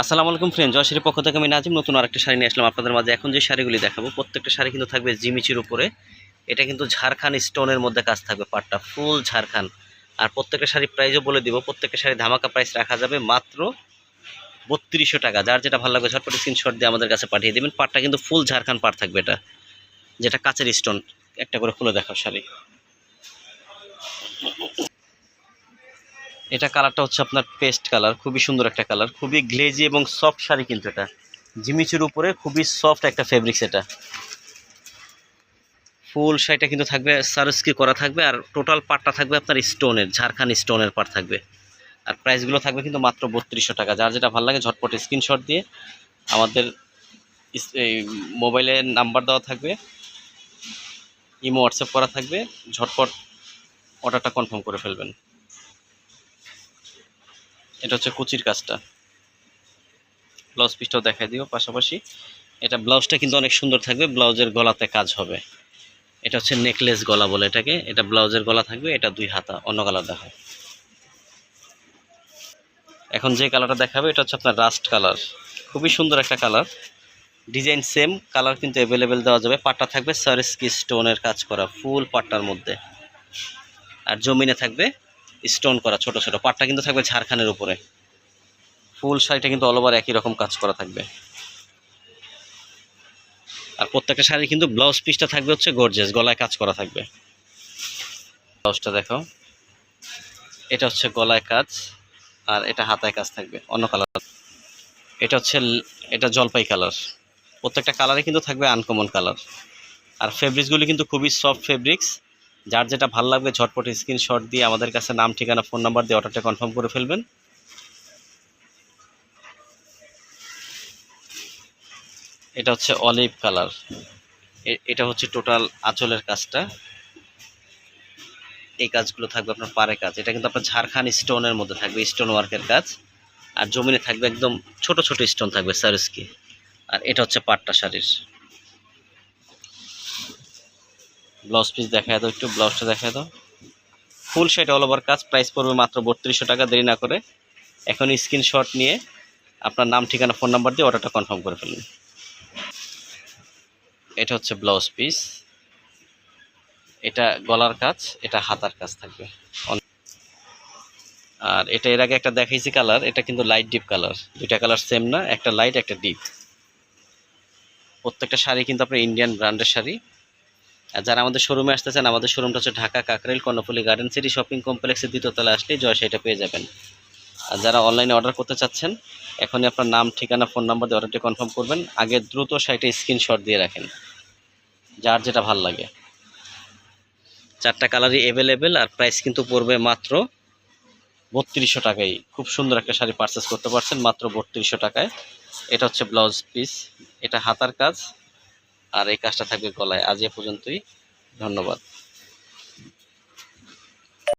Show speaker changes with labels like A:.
A: আসসালামু আলাইকুম ফ্রেন্ড জয়শ্রীর পক্ষ থেকে আমি নাজিম, নতুন আরেকটা শাড়ি নিয়ে আসলাম আপনাদের মাঝে। এখন যে শাড়িগুলি দেখাবো, প্রত্যেকটা শাড়ি কিন্তু থাকবে জিমিচির উপরে। এটা কিন্তু ঝাড়খান স্টোনের মধ্যে কাজ থাকবে পাটটা ফুল ঝাড়খান। আর প্রত্যেকটা শাড়ি প্রাইসও বলে দিব, প্রত্যেকটা শাড়ি ধামাকা প্রাইস রাখা যাবে মাত্র বত্রিশশো টাকা। যার যেটা ভালো লাগবে ঝটপট স্ক্রিনশট দিয়ে আমাদের কাছে পাঠিয়ে দেবেন। পাটটা কিন্তু ফুল ঝাড়খান পাট থাকবে এটা, যেটা কাচের স্টোন একটা করে খুলে দেখাও শাড়ি। এটা কালারটা হচ্ছে আপনার পেস্ট কালার, খুবই সুন্দর একটা কালার, খুবই গ্লেজি এবং সফট শাড়ি কিন্তু এটা। জিমিচুর উপরে খুবই সফট একটা ফেব্রিক্স এটা। ফুল শাড়িটা কিন্তু থাকবে, সারস্কি করা থাকবে আর টোটাল পাটটা থাকবে আপনার স্টোনের, ঝাড়খান স্টোনের পাট থাকবে। আর প্রাইসগুলো থাকবে কিন্তু মাত্র বত্রিশশো টাকা। যার যেটা ভালো লাগে ঝটপট স্ক্রিনশট দিয়ে আমাদের মোবাইলে নাম্বার দেওয়া থাকবে ইমো হোয়াটসঅ্যাপ করা থাকবে, ঝটপট অর্ডারটা কনফার্ম করে ফেলবেন। এটা হচ্ছে কুচির কাজটা। ব্লাউজ পিসটাও দেখাই দিও পাশাপাশি। এটা ব্লাউজটা কিন্তু অনেক সুন্দর থাকবে ব্লাউজের গলাতে কাজ হবে। এটা হচ্ছে নেকলেস গলা বলে এটাকে, এটা ব্লাউজের গলা থাকবে, এটা দুই হাতা, অন্য কালার দেখায়। এখন যে কালারটা দেখাবে, এটা হচ্ছে আপনার রাস্ট কালার খুবই সুন্দর একটা কালার ডিজাইন সেম কালার কিন্তু অ্যাভেলেবেল দেওয়া যাবে। পাটটা থাকবে সারেস্কি স্টোনের কাজ করা ফুল পাটটার মধ্যে। আর জমিনে থাকবে স্টোন করা, ছোট ছোট। পাটটা কিন্তু থাকবে ঝাড়খানের উপরে। ফুল শাড়িটা কিন্তু অল ওভার একই রকম কাজ করা থাকবে। আর প্রত্যেকটা শাড়ি কিন্তু ব্লাউজ পিসটা থাকবে হচ্ছে গর্জেস গলায় কাজ করা থাকবে। ব্লাউজটা দেখো। এটা হচ্ছে গলায় কাজ, আর এটা হাতায় কাজ থাকবে, অন্য কালার এটা হচ্ছে এটা জলপাই কালার প্রত্যেকটা কালারে কিন্তু থাকবে আনকমন কালার আর ফেব্রিক্সগুলি কিন্তু খুবই সফট ফেব্রিক্স যার যেটা ভালো লাগবে ঝটপট স্ক্রিনশট দিয়ে আমাদের কাছে নাম, ঠিকানা ফোন নাম্বার দিয়ে অর্ডারটা কনফার্ম করে ফেলবেন। এটা হচ্ছে অলিভ কালার এটা হচ্ছে টোটাল আঁচলের কাজটা। এই কাজগুলো থাকবে আপনার পারে কাজ। এটা কিন্তু আপনার ঝাড়খান স্টোনের মধ্যে থাকবে স্টোন ওয়ার্কের কাজ। আর জমিনে থাকবে একদম ছোট ছোট স্টোন থাকবে সারস্কি আর এটা হচ্ছে পাট্টা শাড়ির। ব্লাউজ পিস দেখায় দাও, একটু ব্লাউজটা দেখায় দাও। ফুল সেট অল ওভার কাজ প্রাইস পড়বে মাত্র বত্রিশশো টাকা, দেরি না করে। এখন স্ক্রিনশট নিয়ে আপনার নাম, ঠিকানা ফোন নাম্বার দিয়ে অর্ডারটা কনফার্ম করে ফেলুন। এটা হচ্ছে ব্লাউজ পিস এটা গলার কাজ, এটা হাতার কাজ থাকবে। আর এটা এর আগে একটা দেখাইছি কালার এটা কিন্তু লাইট ডিপ কালার দুইটা কালার সেম না, একটা লাইট একটা ডিপ প্রত্যেকটা শাড়ি কিন্তু আপনার ইন্ডিয়ান ব্র্যান্ডের শাড়ি। যারা আমাদের শোরুমে আসতে চান আমাদের শোরুমটা হচ্ছে Dhaka Kakrail Karnaphuli garden city shopping কমপ্লেক্সের দ্বিতীয়তলা আসলেই জয় সেটা পেয়ে যাবেন। আর যারা অনলাইনে অর্ডার করতে চাচ্ছেন, এখনই আপনার নাম, ঠিকানা ফোন নাম্বার দিয়ে অর্ডারটি কনফার্ম করবেন। আগে দ্রুত সাইটে স্ক্রিনশট দিয়ে রাখেন, যার যেটা ভালো লাগে। চারটা কালারই অ্যাভেলেবেল আর প্রাইস কিন্তু পড়বে মাত্র বত্রিশশো টাকাই খুব সুন্দর একটা শাড়ি পারচেস করতে পারছেন, মাত্র বত্রিশশো টাকায়। এটা হচ্ছে ব্লাউজ পিস এটা হাতার কাজ। আর এই কাজটা থাকবে গলায়। আজ এ পর্যন্তই। ধন্যবাদ।